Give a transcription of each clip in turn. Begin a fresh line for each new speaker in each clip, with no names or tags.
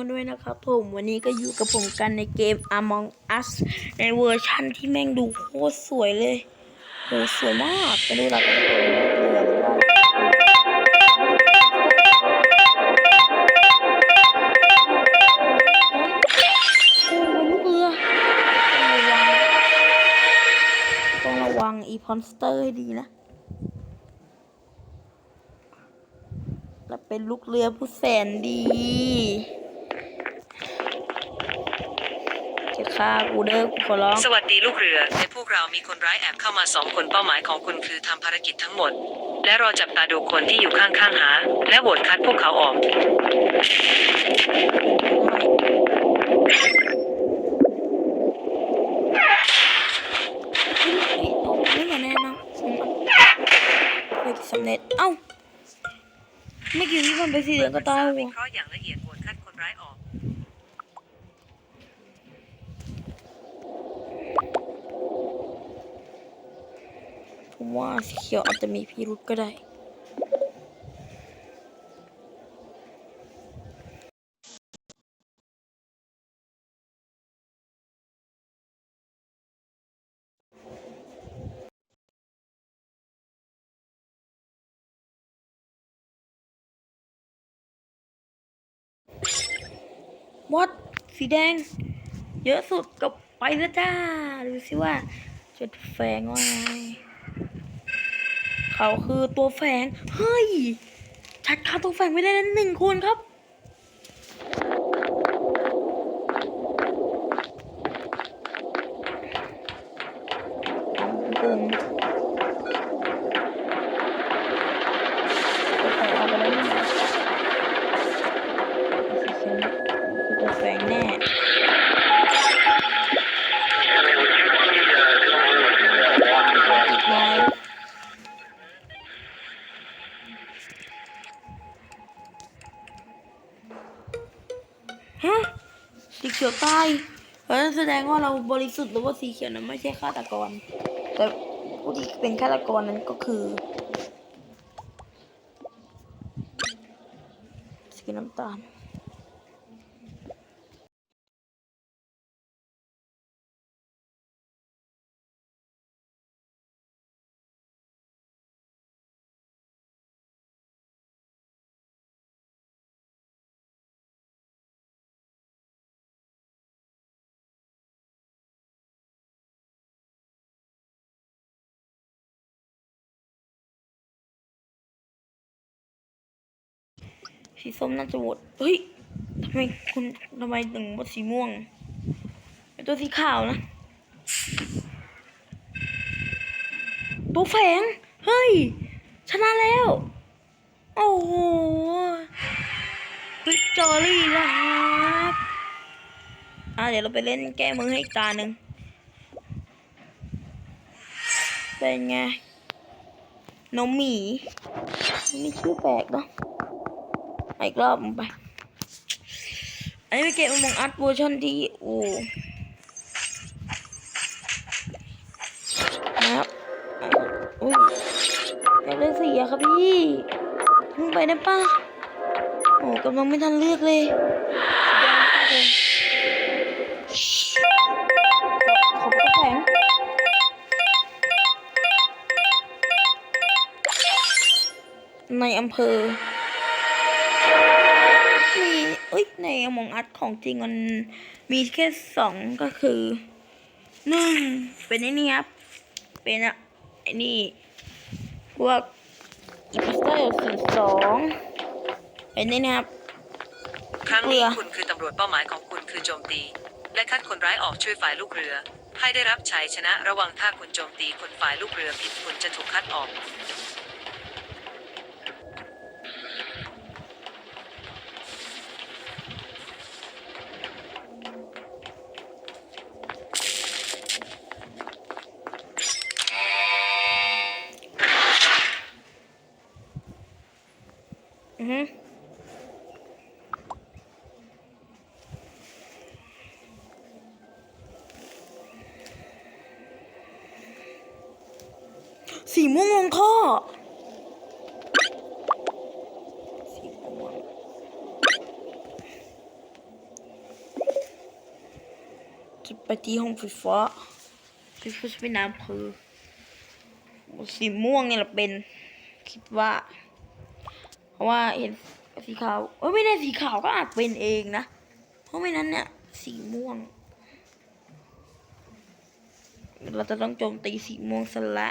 กันด้วยนะครับผมวันนี้ก็อยู่กับผมกันในเกม Among Us ในเวอร์ชั่นที่แม่งดูโคตรสวยเลยโหสวยมากไปดูหลักกันเลยเรือหรือว่าโอ้โหลูกเรือต้องระวังต้องระวังอีพอนสเตอร์ให้ดีนะและเป็นลูกเรือผู้แสนดี ฆ่ากูเด้อกูขอร้อง
สวัสดีลูกเรือ ในพวกเรามีคนร้ายแอบเข้ามาสองคนเป้าหมายของคุณคือทำภารกิจทั้งหมด และรอจับตาดูคนที่อยู่ข้างๆหา และโหวตคัดพวกเขาออก
ไม่เห็นแน่นะไปสำเร็จ เอ้า ไม่กี่วิมันไปสีเหลืองก็ตาย
วิ
ว่ะ
เคราะห์อย่างละเอียดโหวตคัดคนร้ายออก
ผมว่าสีเขียวอาจจะมีพิรุธก็ได้ วัดสีแดง เยอะสุดก็ไปแล้วจ้า ดูสิว่าจะแฝงว่าไง เขาคือตัวแฝงเฮ้ยชัดคาตัวแฝงไม่ได้แล้วหนึ่งคนครับ งว่าเราบริสุทธิ์หรือว่าสีเขียวนั้นไม่ใช่ฆาตกร แต่ผู้ที่เป็นฆาตกรนั้นก็คือสีน้ำตาล สีส้มน่าจะโหวตเฮ้ยทำไมคุณทำไมถึงโหวตสีม่วงไอตัวสีขาวนะตัวแฝงเฮ้ย ชนะแล้ว โอ้โหวิกตอรี่นะครับอะเดี๋ยวเราไปเล่นแก้มือให้อีกตาหนึ่งเป็นไงน้องหมีนี่ชื่อแปลกเนาะ อีกรอบมึงไป อันนี้เป็นเกมมองอัดเวอร์ชันที่โอ้นะครับอุ้ยอยากเลือกสีอะครับพี่มึงไปได้ปะโอ้กำลังไม่ทันเลือกเลยขอบคุณแผงในอำเภอ มีเอ้ยในอมองอัดของจริงมันมีแค่สองก็คือหนึ่งเป็นไอ้นี่ครับ เป็นอะไอ้นี่พวกอีพัสเตอร์ส่วนสองเป็นไอ้นี่ครับ
ครั้งนี้
เรือ
คุณคือตำรวจเป้าหมายของคุณคือโจมตี และคัดคนร้ายออกช่วยฝ่ายลูกเรือ ให้ได้รับชัยชนะระวังถ้าคุณโจมตีคนฝ่ายลูกเรือผิดคุณจะถูกคัดออก
อือฮึสีม่วงลงท่อสีม่วงจะไปที่ห้องไฟฟ้าไฟฟ้าจะเป็นน้ำคือสีม่วงเนี่ยแหละเป็น คิดว่าเพ ราะว่าเห็นสีขาวเอ้ยไม่แน่สีขาวก็อาจเป็นเองนะ เพราะไม่นั้นเนี่ย สีม่วง เราจะต้องโจมตีสีม่วงสละ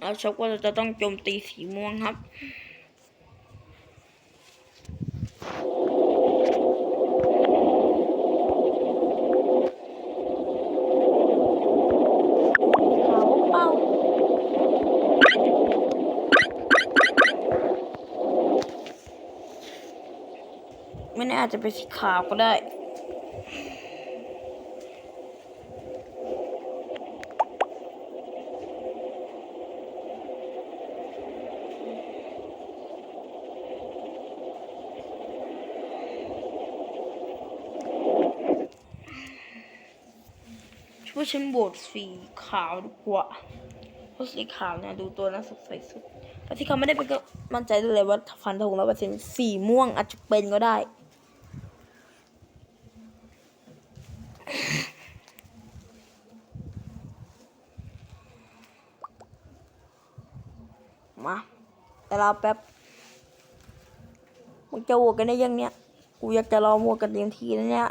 เราชกว่าเราจะต้องโจมตีสีม่วงครับ ขาวเป้า ไม่แน่อา จจะเป็นสีขาวก็ได้ ช่วยฉันโบดสีขาวดีกว่าเพราะสีขาวเนี่ยดูตัวน่าสงสัยสุดแต่ที่เขาไม่ได้เป็นก็มั่นใจเลยว่าฟันธงร้อยเป็นสีม่วงอาจจะเป็นก็ได้ มาแต่เราแป๊บมึงจะโหวตกันได้ยังเนี่ยกูอยากจะรอโหวตกันเต็มทีแล้วเนี่ย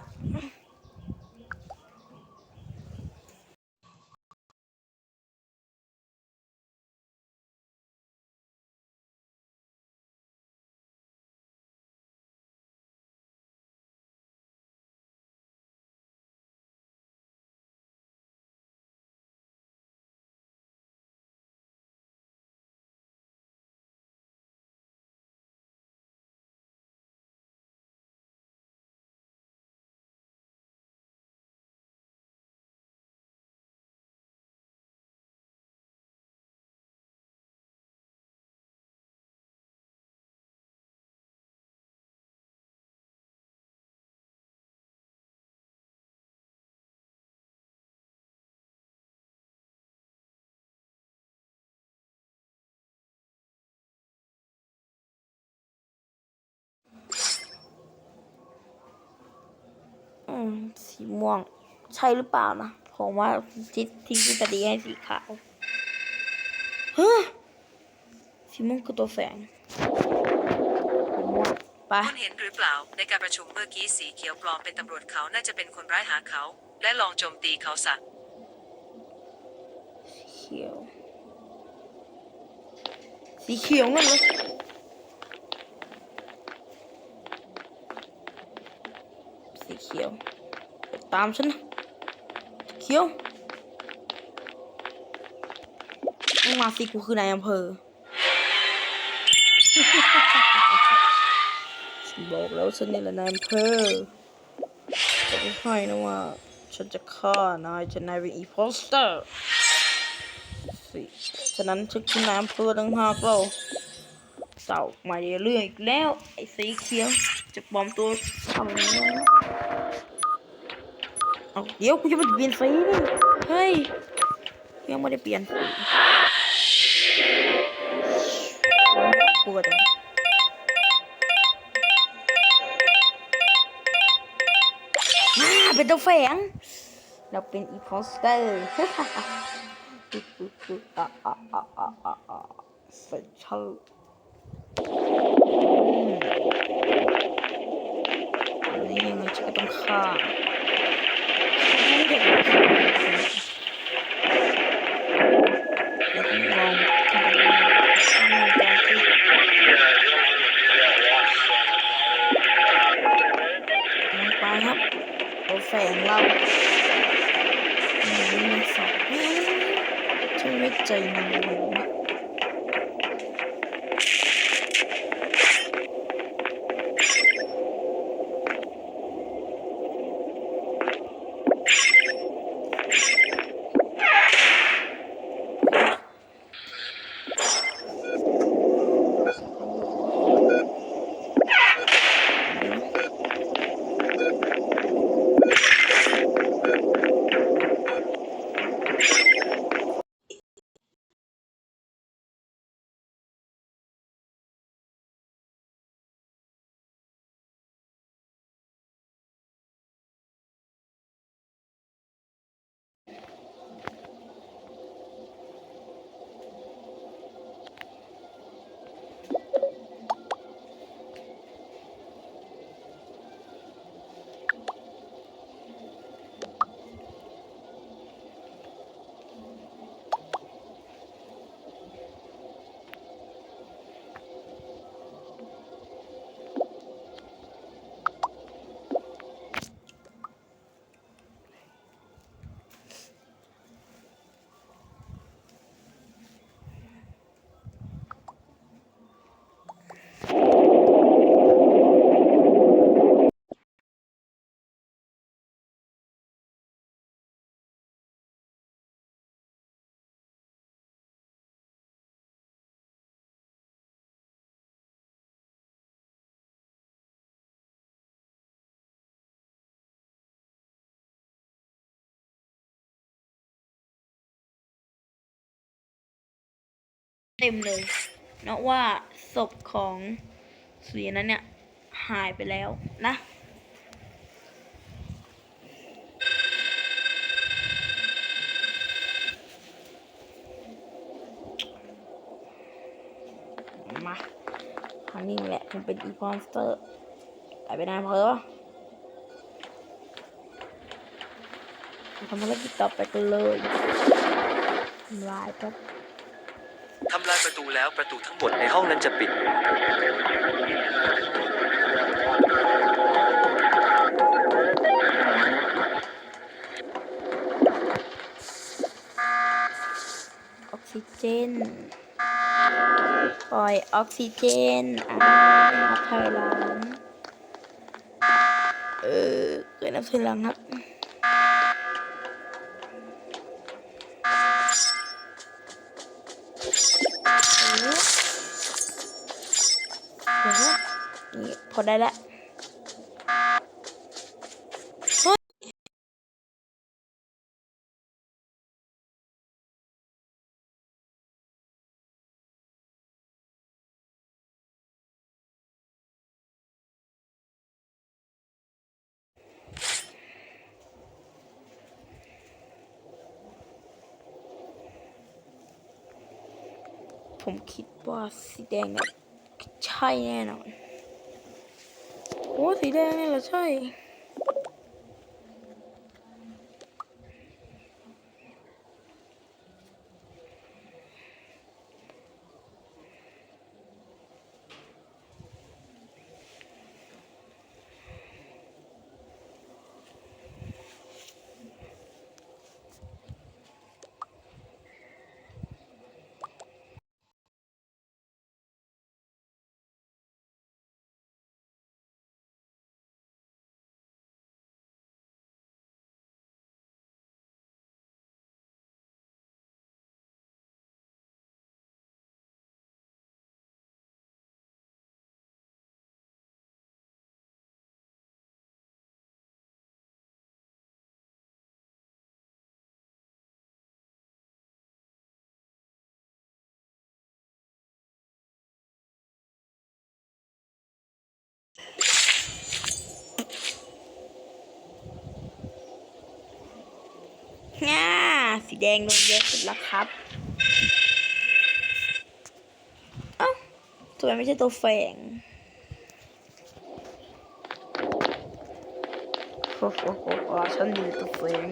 สีม่วง ใช่หรือเปล่านะผมว่าทิศที่ทฤษฎีให้สีขาวเฮ้ยสีม่วงคือตัวแสงสีม่วงไป
คุณเห็นหรือเปล่า ในการประชุมเมื่อกี้สีเขียวปลอมเป็นตำรวจเขาน่าจะเป็นคนร้ายหาเขา และลองโจมตีเขาซะ
เขียว สีเขียวนั่นเลยสีเขียวไป ตามฉันนะเขียวมึงมาสิกูคือนายอำเภอฉันบอกแล้วฉันนี่แหละนายอำเภอจะไม่ให้นะว่า ฉันจะฆ่านายจะนนายเป็นอีโพสเตอร์สิฉะนั้นฉันคือนายอำเภอต่างหากเราเต่ามาเรื่อยๆอีกแล้ว ไอ้สีเขียวจะปลอมตัวทำอย่างนี้ เอาเดี๋ยวกูจะไปเปลี่ยนสีนี่เฮ้ยยังไม่ได้เปลี่ยนสีกลัวจังอ่าเป็นตัวแฝงเราเป็นอีโพสเตอร์ปึ๊บปึ๊บปึ๊บอะอะอะอะอะอะเชื่ออืมอันนี้ยันก็ต้องฆ่า เด็กเดี๋ยวต้องลองทำอะไรข้างในไปครับตัวแฝงเรานี่มันสองฉันไม่ใจนายเลยน เต็มเลยเนาะว่าศพของสีนั้นเนี่ย หายไปแล้วนะ มาครั้งนี้แหละผมเป็นอีพอนสเตอร์ไปไปนานพอแล้วทำภารกิจต่อไปกันเลยทำลายครับ
ทำลายประตูแล้วประตูทั้งหมดในห้องนั้นจะปิด
ออกซิเจน ปล่อยออกซิเจน อ่านับถอยหลัง เออเกิดนับถอยหลังครับ โอ้โหโอ้โห นี่พอได้แล้วผมคิดว่าสีแดงเนี่ยใช่แน่นอน อ้สีแดงนี่แหละใช่ ง่าสีแดงโดนเยอะสุดแล้วครับ เอ้าทำไมไม่ใช่ตัวแฝงโอ้โหโอ้โหฉันดีตัวแฝง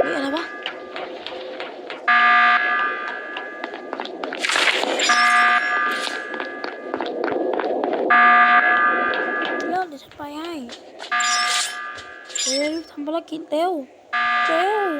เฮ้ยอะไรวะ ไปใ